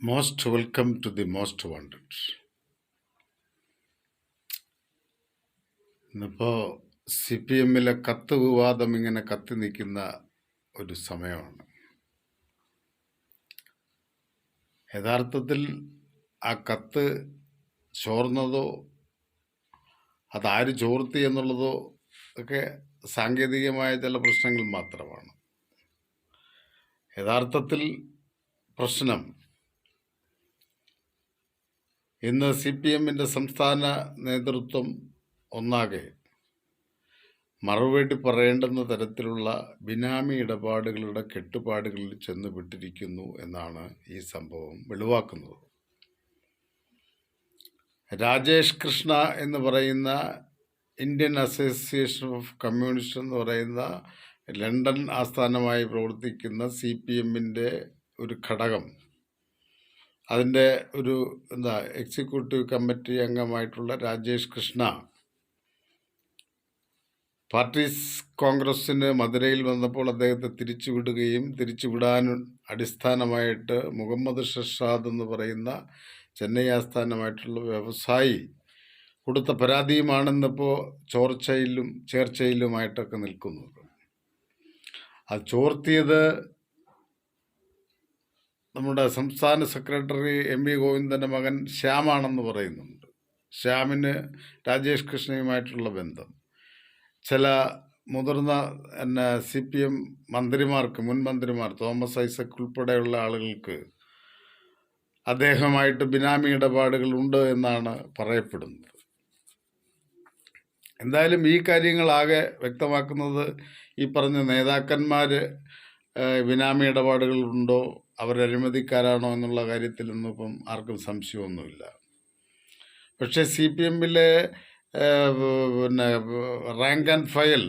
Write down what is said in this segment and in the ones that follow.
Most welcome to the most wanted ഇന്നിപ്പോൾ C P എമ്മിലെ കത്ത് വിവാദം ഇങ്ങനെ കത്തി നിൽക്കുന്ന ഒരു സമയമാണ്. യഥാർത്ഥത്തിൽ ആ കത്ത് ചോർന്നതോ അതാര് ചോർത്തി എന്നുള്ളതോ ഒക്കെ സാങ്കേതികമായ ചില പ്രശ്നങ്ങൾ മാത്രമാണ്. യഥാർത്ഥത്തിൽ പ്രശ്നം ഇന്ന് സി പി എമ്മിന്റെ സംസ്ഥാന നേതൃത്വം ഒന്നാകെ. മറുപടി പറയേണ്ടുന്ന തരത്തിലുള്ള ബിനാമി ഇടപാടുകളുടെ കെട്ടുപാടുകളിൽ ചെന്ന് വിട്ടിരിക്കുന്നു എന്നാണ് ഈ സംഭവം വെളിവാക്കുന്നത്. രാജേഷ് കൃഷ്ണ എന്ന് പറയുന്ന ഇന്ത്യൻ അസോസിയേഷൻ ഓഫ് കമ്മ്യൂണിസ്റ്റ് എന്ന് പറയുന്ന ലണ്ടൻ ആസ്ഥാനമായി പ്രവർത്തിക്കുന്ന സി പി എമ്മിന്റെ ഒരു ഘടകം അതിന്റെ ഒരു എന്താ എക്സിക്യൂട്ടീവ് കമ്മിറ്റി അംഗമായിട്ടുള്ള രാജേഷ് കൃഷ്ണ പാർട്ടി കോൺഗ്രസ്സിന് മധുരയിൽ വന്നപ്പോൾ അദ്ദേഹത്തെ തിരിച്ചുവിടുകയും തിരിച്ചുവിടാൻ അടിസ്ഥാനമായിട്ട് മുഹമ്മദ് ഷഷാദ് എന്ന് പറയുന്ന ചെന്നൈ ആസ്ഥാനമായിട്ടുള്ള വ്യവസായി കൊടുത്ത പരാതിയുമാണെന്നിപ്പോൾ ചോർച്ചയിലും ചേർച്ചയിലുമായിട്ടൊക്കെ നിൽക്കുന്നത് അത് ചോർത്തിയത് നമ്മുടെ സംസ്ഥാന സെക്രട്ടറി എം വി ഗോവിന്ദന്റെ മകൻ ശ്യാമാണെന്ന് പറയുന്നുണ്ട്. ശ്യാമിന് രാജേഷ് കൃഷ്ണയുമായിട്ടുള്ള ബന്ധം. ചില മുതിർന്ന എന്നെ സി പി എം മന്ത്രിമാർക്ക് മുൻ മന്ത്രിമാർ തോമസ് ഐസക് ഉൾപ്പെടെയുള്ള ആളുകൾക്ക് അദ്ദേഹമായിട്ട് ബിനാമി ഇടപാടുകൾ ഉണ്ട് എന്നാണ് പറയപ്പെടുന്നത്. എന്തായാലും ഈ കാര്യങ്ങളാകെ വ്യക്തമാക്കുന്നത് ഈ പറഞ്ഞ നേതാക്കന്മാർ ബിനാമി ഇടപാടുകളുണ്ടോ അഴിമതിക്കാരാണോ എന്നുള്ള കാര്യത്തിലൊന്നും ഇപ്പം ആർക്കും സംശയമൊന്നുമില്ല. പക്ഷേ സി പി എമ്മിലെ പിന്നെ റാങ്ക് ആൻഡ് ഫയൽ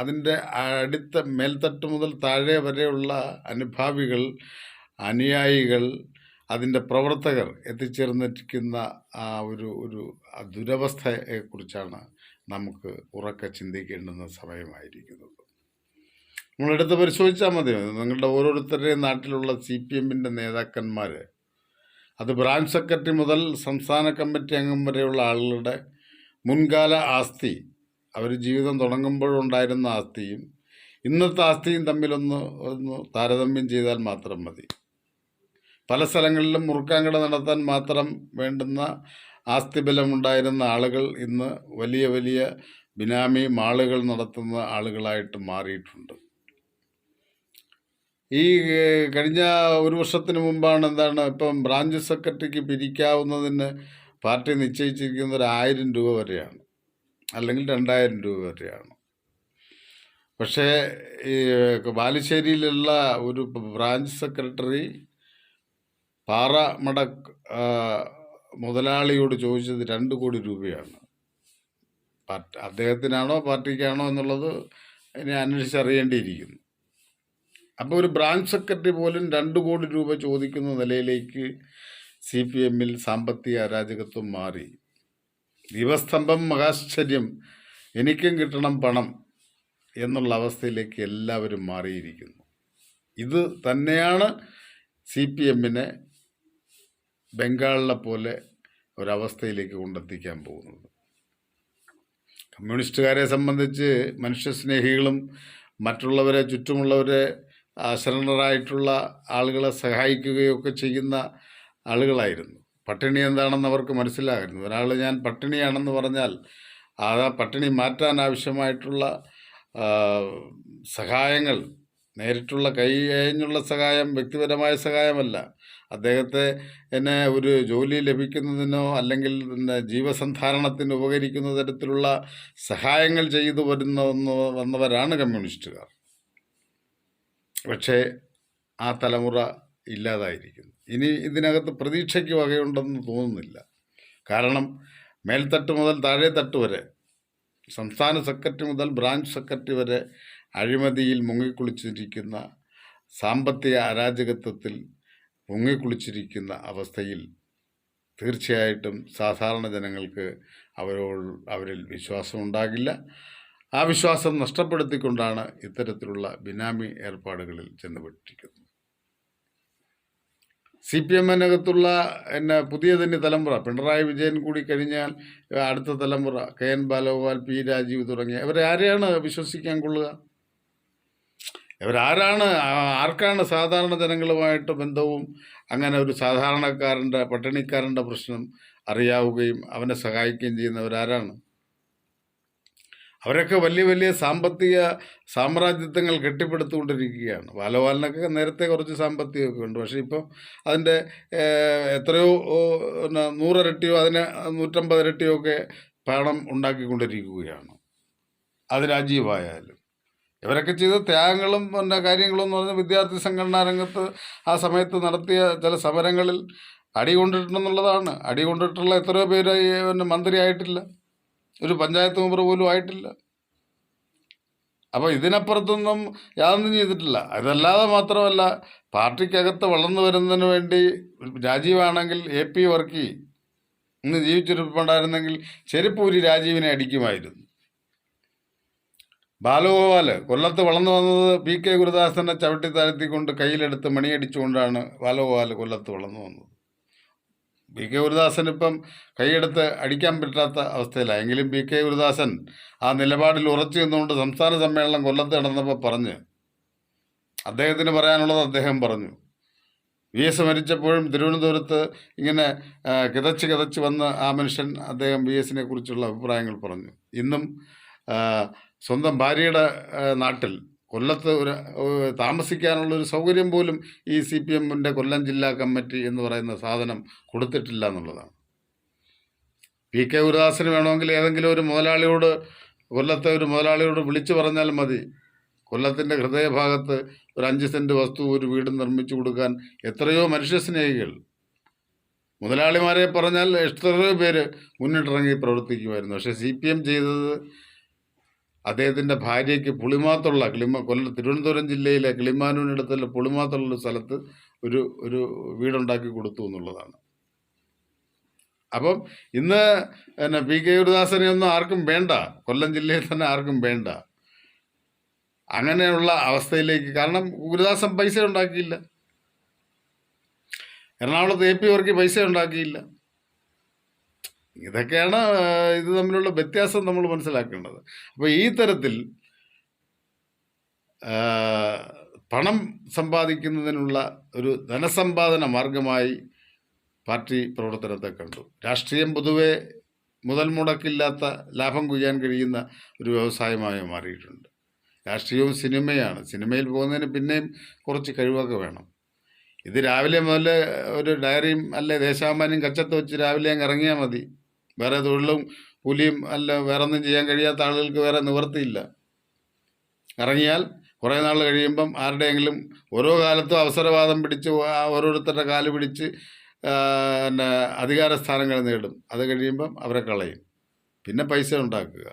അതിന്റെ അടുത്ത മേൽത്തട്ട് മുതൽ താഴെ വരെയുള്ള അനുഭാവികൾ അനുയായികൾ അതിന്റെ പ്രവർത്തകർ എത്തിച്ചേർന്നിരിക്കുന്ന ആ ഒരു ഒരു ദുരവസ്ഥയെക്കുറിച്ചാണ് നമുക്ക് ഉറക്കെ ചിന്തിക്കേണ്ടുന്ന സമയമായിരിക്കുന്നത്. നമ്മളെടുത്ത് പരിശോധിച്ചാൽ മതി. നിങ്ങളുടെ ഓരോരുത്തരുടെയും നാട്ടിലുള്ള സി പി എമ്മിന്റെ നേതാക്കന്മാർ അത് ബ്രാഞ്ച് സെക്രട്ടറി മുതൽ സംസ്ഥാന കമ്മിറ്റി അംഗം വരെയുള്ള ആളുകളുടെ മുൻകാല ആസ്തി. അവർ ജീവിതം തുടങ്ങുമ്പോഴുണ്ടായിരുന്ന ആസ്തിയും ഇന്നത്തെ ആസ്തിയും തമ്മിലൊന്ന് ഒന്ന് താരതമ്യം ചെയ്താൽ മാത്രം മതി. പല സ്ഥലങ്ങളിലും മുറുക്കാങ്കട നടത്താൻ മാത്രം വേണ്ടുന്ന ആസ്തിബലമുണ്ടായിരുന്ന ആളുകൾ ഇന്ന് വലിയ വലിയ ബിനാമി മാളുകൾ നടത്തുന്ന ആളുകളായിട്ട് മാറിയിട്ടുണ്ട്. ഈ കഴിഞ്ഞ ഒരു വർഷത്തിന് മുമ്പാണ് എന്താണ് ഇപ്പം ബ്രാഞ്ച് സെക്രട്ടറിക്ക് പിരിക്കാവുന്നതിന് പാർട്ടി നിശ്ചയിച്ചിരിക്കുന്ന ഒരു ആയിരം രൂപ വരെയാണ്. അല്ലെങ്കിൽ രണ്ടായിരം രൂപ വരെയാണ്. പക്ഷേ ഈ ബാലുശ്ശേരിയിലുള്ള ഒരു ബ്രാഞ്ച് സെക്രട്ടറി പാറമട മുതലാളിയോട് ചോദിച്ചത് രണ്ട് കോടി രൂപയാണ്. പാർട്ടി അദ്ദേഹത്തിനാണോ പാർട്ടിക്കാണോ എന്നുള്ളത് ഇനി അന്വേഷിച്ചറിയേണ്ടിയിരിക്കുന്നു. അപ്പോൾ ഒരു ബ്രാഞ്ച് സെക്രട്ടറി പോലും രണ്ട് കോടി രൂപ ചോദിക്കുന്ന നിലയിലേക്ക് സി പി എമ്മിൽ സാമ്പത്തിക അരാജകത്വം മാറി. ദീപസ്തംഭം മഹാശ്ചര്യം എനിക്കും കിട്ടണം പണം എന്നുള്ള അവസ്ഥയിലേക്ക് എല്ലാവരും മാറിയിരിക്കുന്നു. ഇത് തന്നെയാണ് സി പി എമ്മിനെ ബംഗാളിലെ പോലെ ഒരവസ്ഥയിലേക്ക് കൊണ്ടെത്തിക്കാൻ പോകുന്നത്. കമ്മ്യൂണിസ്റ്റുകാരെ സംബന്ധിച്ച് മനുഷ്യസ്നേഹികളും മറ്റുള്ളവരെ ചുറ്റുമുള്ളവരെ അശരണരായിട്ടുള്ള ആളുകളെ സഹായിക്കുകയൊക്കെ ചെയ്യുന്ന ആളുകളായിരുന്നു. പട്ടിണി എന്താണെന്ന് അവർക്ക് മനസ്സിലായിരുന്നു ഒരാൾ ഞാൻ പട്ടിണിയാണെന്ന് പറഞ്ഞാൽ ആ പട്ടിണി മാറ്റാൻ ആവശ്യമായിട്ടുള്ള സഹായങ്ങൾ നേരിട്ടുള്ള കൈ കഴിഞ്ഞുള്ള സഹായം വ്യക്തിപരമായ സഹായമല്ല. അദ്ദേഹത്തെ എന്നെ ഒരു ജോലി ലഭിക്കുന്നതിനോ അല്ലെങ്കിൽ ജീവസന്ധാരണത്തിന് ഉപകരിക്കുന്ന തരത്തിലുള്ള സഹായങ്ങൾ ചെയ്തു വരുന്ന വന്നവരാണ് കമ്മ്യൂണിസ്റ്റുകാർ. പക്ഷേ ആ തലമുറ ഇല്ലാതായിരിക്കുന്നു. ഇനി ഇതിനകത്ത് പ്രതീക്ഷയ്ക്ക് വകയുണ്ടെന്ന് തോന്നുന്നില്ല. കാരണം മേൽത്തട്ട് മുതൽ താഴെത്തട്ട് തട്ട് വരെ സംസ്ഥാന സെക്രട്ടറി മുതൽ ബ്രാഞ്ച് സെക്രട്ടറി വരെ അഴിമതിയിൽ മുങ്ങിക്കുളിച്ചിരിക്കുന്ന സാമ്പത്തിക അരാജകത്വത്തിൽ മുങ്ങിക്കുളിച്ചിരിക്കുന്ന അവസ്ഥയിൽ തീർച്ചയായിട്ടും സാധാരണ ജനങ്ങൾക്ക് അവരോട് അവരിൽ വിശ്വാസമുണ്ടാകില്ല. ആ വിശ്വാസം നഷ്ടപ്പെടുത്തിക്കൊണ്ടാണ് ഇത്തരത്തിലുള്ള ബിനാമി ഏർപ്പാടുകളിൽ ചെന്നുപെട്ടിരിക്കുന്നത്. സി പി എമ്മിനകത്തുള്ള എന്നെ പുതിയ തന്നെ തലമുറ പിണറായി വിജയൻ കൂടി കഴിഞ്ഞാൽ അടുത്ത തലമുറ K N Balagopal P Rajeev തുടങ്ങിയ ഇവരെ ആരെയാണ് വിശ്വസിക്കാൻ കൊള്ളുക? ഇവരാരാണ് ആർക്കാണ് സാധാരണ ജനങ്ങളുമായിട്ട് ബന്ധവും അങ്ങനെ ഒരു സാധാരണക്കാരന്റെ പട്ടിണിക്കാരന്റെ പ്രശ്നം അറിയാവുകയും അവനെ സഹായിക്കുകയും ചെയ്യുന്നവരാരാണ്? അവരൊക്കെ വലിയ വലിയ സാമ്പത്തിക സാമ്രാജ്യത്വങ്ങൾ കെട്ടിപ്പടുത്തുകൊണ്ടിരിക്കുകയാണ്. ബാലഗോപാലിനൊക്കെ നേരത്തെ കുറച്ച് സാമ്പത്തികമൊക്കെ ഉണ്ട്. പക്ഷേ ഇപ്പം അതിന്റെ എത്രയോ പിന്നെ നൂറിരട്ടിയോ അതിന് നൂറ്റമ്പത് ഇരട്ടിയോ ഒക്കെ പണം ഉണ്ടാക്കിക്കൊണ്ടിരിക്കുകയാണ്. അത് രാജീവായാലും ഇവരൊക്കെ ചെയ്ത ത്യാഗങ്ങളും പിന്നെ കാര്യങ്ങളും എന്ന് പറഞ്ഞാൽ വിദ്യാർത്ഥി സംഘടനാ രംഗത്ത് ആ സമയത്ത് നടത്തിയ ചില സമരങ്ങളിൽ അടി കൊണ്ടിട്ടുണ്ടെന്നുള്ളതാണ് അടി കൊണ്ടിട്ടുള്ള എത്രയോ പേര് പിന്നെ മന്ത്രിയായിട്ടില്ല. ഒരു പഞ്ചായത്ത് മെമ്പർ പോലും ആയിട്ടില്ല. അപ്പോൾ ഇതിനപ്പുറത്തൊന്നും യാതൊന്നും ചെയ്തിട്ടില്ല. അതല്ലാതെ മാത്രമല്ല പാർട്ടിക്കകത്ത് വളർന്നു വരുന്നതിന് വേണ്ടി രാജീവാണെങ്കിൽ എ പി വർക്കി ഇന്ന് ജീവിച്ചിരിപ്പുണ്ടായിരുന്നെങ്കിൽ ചെരുപ്പൂരി രാജീവിനെ അടിക്കുമായിരുന്നു. ബാലഗോപാൽ കൊല്ലത്ത് വളർന്നു വന്നത് പി കെ ഗുരുദാസനെ ചവിട്ടി താഴ്ത്തിക്കൊണ്ട് കയ്യിലെടുത്ത് മണിയടിച്ചുകൊണ്ടാണ് ബാലഗോപാൽ കൊല്ലത്ത് വളർന്നു വന്നത്. പി കെ ഗുരുദാസൻ ഇപ്പം കൈയെടുത്ത് അടിക്കാൻ പറ്റാത്ത അവസ്ഥയിലാണ് എങ്കിലും ബി കെ ഗുരുദാസൻ ആ നിലപാടിൽ ഉറച്ചു നിന്നുകൊണ്ട് സംസ്ഥാന സമ്മേളനം കൊല്ലത്ത് നടന്നപ്പോൾ പറഞ്ഞ്. അദ്ദേഹത്തിന് പറയാനുള്ളത് അദ്ദേഹം പറഞ്ഞു. വി എസ് മരിച്ചപ്പോഴും തിരുവനന്തപുരത്ത് ഇങ്ങനെ കിതച്ച് കിതച്ച് വന്ന് ആ മനുഷ്യൻ അദ്ദേഹം വി എസിനെ കുറിച്ചുള്ള അഭിപ്രായങ്ങൾ പറഞ്ഞു. ഇന്നും സ്വന്തം ഭാര്യയുടെ നാട്ടിൽ കൊല്ലത്ത് ഒരു താമസിക്കാനുള്ളൊരു സൗകര്യം പോലും ഈ സി പി എമ്മിന്റെ കൊല്ലം ജില്ലാ കമ്മിറ്റി എന്ന് പറയുന്ന സാധനം കൊടുത്തിട്ടില്ല എന്നുള്ളതാണ്. പി കെ ഗുരുദാസിന് വേണമെങ്കിൽ ഏതെങ്കിലും ഒരു മുതലാളിയോട് കൊല്ലത്തെ ഒരു മുതലാളിയോട് വിളിച്ചു പറഞ്ഞാൽ മതി. കൊല്ലത്തിന്റെ ഹൃദയഭാഗത്ത് ഒരു അഞ്ച് സെന്റ് വസ്തു ഒരു വീട് നിർമ്മിച്ചു കൊടുക്കാൻ എത്രയോ മനുഷ്യസ്നേഹികൾ മുതലാളിമാരെ പറഞ്ഞാൽ എത്രയോ പേര് മുന്നിട്ടിറങ്ങി പ്രവർത്തിക്കുമായിരുന്നു. പക്ഷേ സി പി എം ചെയ്തത് അദ്ദേഹത്തിന്റെ ഭാര്യയ്ക്ക് പുളിമാത്തുള്ള കിളിമ കൊല്ലം തിരുവനന്തപുരം ജില്ലയിലെ കിളിമാനൂരിനടുത്തുള്ള പുളിമാത്തുള്ള സ്ഥലത്ത് ഒരു ഒരു വീടുണ്ടാക്കി കൊടുത്തു എന്നുള്ളതാണ്. അപ്പം ഇന്ന് പിന്നെ പി കെ ഗുരുദാസനെ ഒന്നും ആർക്കും വേണ്ട. കൊല്ലം ജില്ലയിൽ തന്നെ ആർക്കും വേണ്ട. അങ്ങനെയുള്ള അവസ്ഥയിലേക്ക്. കാരണം ഗുരുദാസൻ പൈസ ഉണ്ടാക്കിയില്ല. എറണാകുളത്ത് എ പി അവർക്ക് പൈസ ഉണ്ടാക്കിയില്ല. ഇതൊക്കെയാണ് ഇത് തമ്മിലുള്ള വ്യത്യാസം നമ്മൾ മനസ്സിലാക്കേണ്ടത്. അപ്പോൾ ഈ തരത്തിൽ പണം സമ്പാദിക്കുന്നതിനുള്ള ഒരു ധനസമ്പാദന മാർഗമായി പാർട്ടി പ്രവർത്തനത്തെ കണ്ടു. രാഷ്ട്രീയം പൊതുവെ മുതൽ മുടക്കില്ലാത്ത ലാഭം കൊയ്യാൻ കഴിയുന്ന ഒരു വ്യവസായമായി മാറിയിട്ടുണ്ട്. രാഷ്ട്രീയവും സിനിമയാണ്. സിനിമയിൽ പോകുന്നതിന് പിന്നെയും കുറച്ച് കഴിവൊക്കെ വേണം. ഇത് രാവിലെ മുതൽ ഒരു ഡയറിയും അല്ലെ ദേശാഭിമാനിയും കച്ചത്ത് വെച്ച് രാവിലെ അങ്ങ് ഇറങ്ങിയാൽ മതി. വേറെ തൊഴിലും കൂലിയും അല്ല വേറെ ഒന്നും ചെയ്യാൻ കഴിയാത്ത ആളുകൾക്ക് വേറെ നിവൃത്തിയില്ല. ഇറങ്ങിയാൽ കുറേ നാൾ കഴിയുമ്പം ആരുടെയെങ്കിലും ഓരോ കാലത്തും അവസരവാദം പിടിച്ച് ഓരോരുത്തരുടെ കാൽ പിടിച്ച് പിന്നെ അധികാര സ്ഥാനങ്ങൾ നേടും. അത് കഴിയുമ്പം അവരെ കളയും. പിന്നെ പൈസ ഉണ്ടാക്കുക.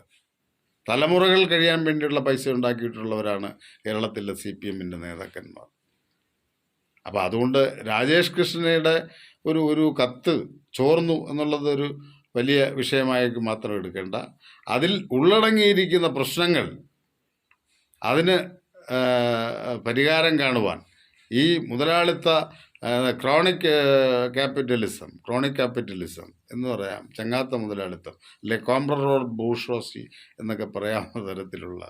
തലമുറകൾ കഴിയാൻ വേണ്ടിയുള്ള പൈസ ഉണ്ടാക്കിയിട്ടുള്ളവരാണ് കേരളത്തിലെ സി പി എമ്മിന്റെ നേതാക്കന്മാർ. അപ്പോൾ അതുകൊണ്ട് രാജേഷ് കൃഷ്ണയുടെ ഒരു ഒരു കത്ത് ചോർന്നു എന്നുള്ളത് ഒരു വലിയ വിഷയമായി മാത്രം എടുക്കേണ്ട. അതിൽ ഉള്ളടങ്ങിയിരിക്കുന്ന പ്രശ്നങ്ങൾ അതിന് പരിഹാരം കാണുവാൻ ഈ മുതലാളിത്ത ക്രോണിക് ക്യാപിറ്റലിസം ക്രോണിക് ക്യാപിറ്റലിസം എന്ന് പറയാം ചങ്ങാത്ത മുതലാളിത്തം അല്ലെ കോംപ്രറോർ ബൂഷോസി എന്നൊക്കെ പറയാവുന്ന തരത്തിലുള്ള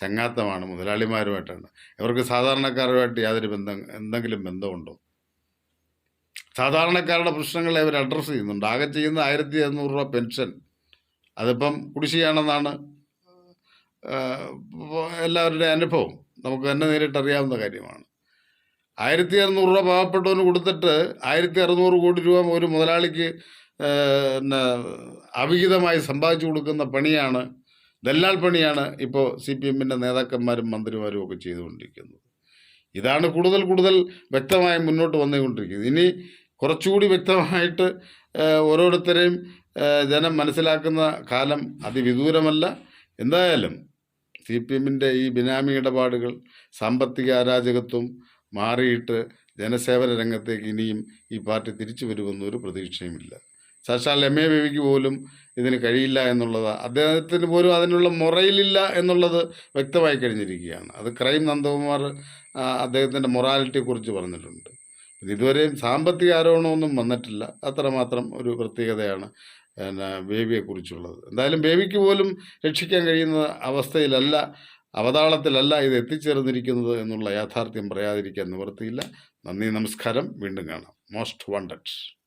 ചങ്ങാത്തമാണ് മുതലാളിമാരുമായിട്ടാണ്. ഇവർക്ക് സാധാരണക്കാരുമായിട്ട് യാതൊരു ബന്ധം എന്തെങ്കിലും ബന്ധമുണ്ടോ? സാധാരണക്കാരുടെ പ്രശ്നങ്ങളെ അവർ അഡ്രസ്സ് ചെയ്യുന്നുണ്ട്. ആകെ ചെയ്യുന്ന ആയിരത്തി അറുന്നൂറ് രൂപ പെൻഷൻ അതിപ്പം കുടിശ്ശിയാണെന്നാണ് എല്ലാവരുടെയും അനുഭവം. നമുക്ക് തന്നെ നേരിട്ടറിയാവുന്ന കാര്യമാണ്. ആയിരത്തി അറുന്നൂറ് രൂപ പാവപ്പെട്ടവന് കൊടുത്തിട്ട് ആയിരത്തി അറുന്നൂറ് കോടി രൂപ ഒരു മുതലാളിക്ക് പിന്നെ അവിഹിതമായി സമ്പാദിച്ചു കൊടുക്കുന്ന പണിയാണ് ദല്ലാൽ പണിയാണ് ഇപ്പോൾ സി പി എമ്മിന്റെ നേതാക്കന്മാരും മന്ത്രിമാരും ഒക്കെ ചെയ്തുകൊണ്ടിരിക്കുന്നത്. ഇതാണ് കൂടുതൽ കൂടുതൽ വ്യക്തമായി മുന്നോട്ട് വന്നുകൊണ്ടിരിക്കുന്നത്. ഇനി കുറച്ചുകൂടി വ്യക്തമായിട്ട് ഓരോരുത്തരെയും ജനം മനസ്സിലാക്കുന്ന കാലം അതിവിദൂരമല്ല. എന്തായാലും സി പി എമ്മിന്റെ ഈ ബിനാമി ഇടപാടുകൾ സാമ്പത്തിക അരാജകത്വം മാറിയിട്ട് ജനസേവന രംഗത്തേക്ക് ഇനിയും ഈ പാർട്ടി തിരിച്ചു വരുമെന്നൊരു പ്രതീക്ഷയുമില്ല. സാക്ഷാൽ എം എ ബേബിക്ക് പോലും ഇതിന് കഴിയില്ല എന്നുള്ളത് അദ്ദേഹത്തിന് പോലും അതിനുള്ള മുറയിലില്ല എന്നുള്ളത് വ്യക്തമായി കഴിഞ്ഞിരിക്കുകയാണ്. അത് ക്രൈം നന്ദകുമാർ അദ്ദേഹത്തിന്റെ മൊറാലിറ്റിയെക്കുറിച്ച് പറഞ്ഞിട്ടുണ്ട്. ഇതുവരെയും സാമ്പത്തിക ആരോപണമൊന്നും വന്നിട്ടില്ല. അത്രമാത്രം ഒരു പ്രത്യേകതയാണ് പിന്നെ ബേബിയെക്കുറിച്ചുള്ളത്. എന്തായാലും ബേബിക്ക് പോലും രക്ഷിക്കാൻ കഴിയുന്ന അവസ്ഥയിലല്ല അവതാളത്തിലല്ല ഇത് എത്തിച്ചേർന്നിരിക്കുന്നത് എന്നുള്ള യാഥാർത്ഥ്യം പറയാതിരിക്കാൻ നിവൃത്തിയില്ല. നന്ദി നമസ്കാരം. വീണ്ടും കാണാം. Most wanted.